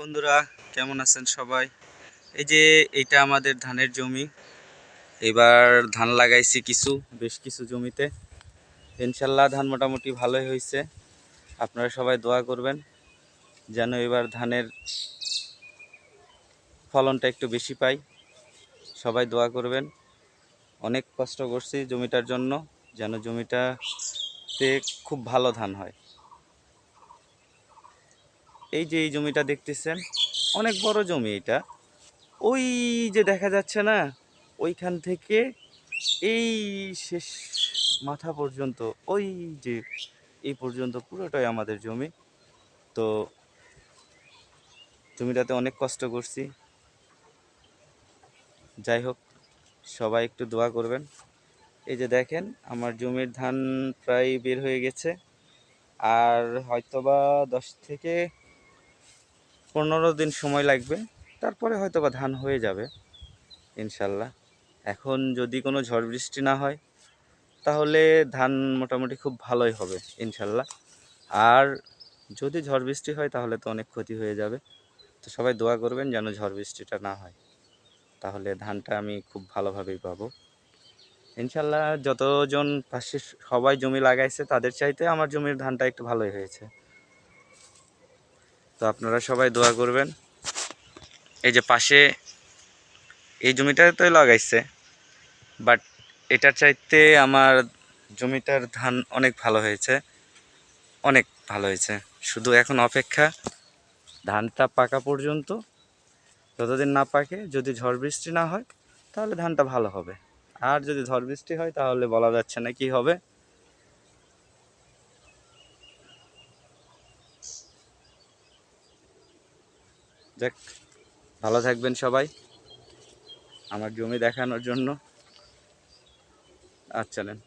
বন্ধুরা, কেমন আছেন সবাই? এই যে এটা আমাদের ধানের জমি। এবার ধান লাগাইছি কিছু, বেশ কিছু জমিতে। ইনশাল্লাহ ধান মোটামুটি ভালোই হয়েছে। আপনারা সবাই দোয়া করবেন, যেন এবার ধানের ফলনটা একটু বেশি পাই। সবাই দোয়া করবেন। অনেক কষ্ট করছি জমিটার জন্য, যেন জমিটাতে খুব ভালো ধান হয়। এই যে এই জমিটা দেখতেছেন, অনেক বড় জমি এটা। ওই যে দেখা যাচ্ছে না, ওইখান থেকে এই শেষ মাথা পর্যন্ত, ওই যে এই পর্যন্ত পুরোটাই আমাদের জমি। তো জমিটাতে অনেক কষ্ট করছি। যাই হোক, সবাই একটু দোয়া করবেন। এই যে দেখেন, আমার জমির ধান প্রায় বের হয়ে গেছে। আর হয়তোবা দশ থেকে পনেরো দিন সময় লাগবে, তারপরে হয়তো বা ধান হয়ে যাবে, ইনশাল্লাহ। এখন যদি কোনো ঝড় বৃষ্টি না হয়, তাহলে ধান মোটামুটি খুব ভালোই হবে, ইনশাল্লাহ। আর যদি ঝড় বৃষ্টি হয়, তাহলে তো অনেক ক্ষতি হয়ে যাবে। তো সবাই দোয়া করবেন যেন ঝড় বৃষ্টিটা না হয়। তাহলে ধানটা আমি খুব ভালোভাবেই পাবো। ইনশাল্লাহ যতজন পাশে সবাই জমি লাগাইছে, তাদের চাইতে আমার জমির ধানটা একটু ভালোই হয়েছে। তো আপনারা সবাই দোয়া করবেন। এই যে পাশে এই জমিটাতে লাগাইছে বাট এটার চাইতে আমার জমিটার ধান অনেক ভালো হয়েছে, অনেক ভালো হয়েছে। শুধু এখন অপেক্ষা, ধানটা পাকা পর্যন্ত, যতদিন না পাকে, যদি ঝড় বৃষ্টি না হয়, তাহলে ধানটা ভালো হবে। আর যদি ঝড় বৃষ্টি হয়, তাহলে বলা যাচ্ছে না কি হবে। যাক ভালো থাকবেন সবাই আমার জমি দেখানোর জন্য। আচ্ছা নেন।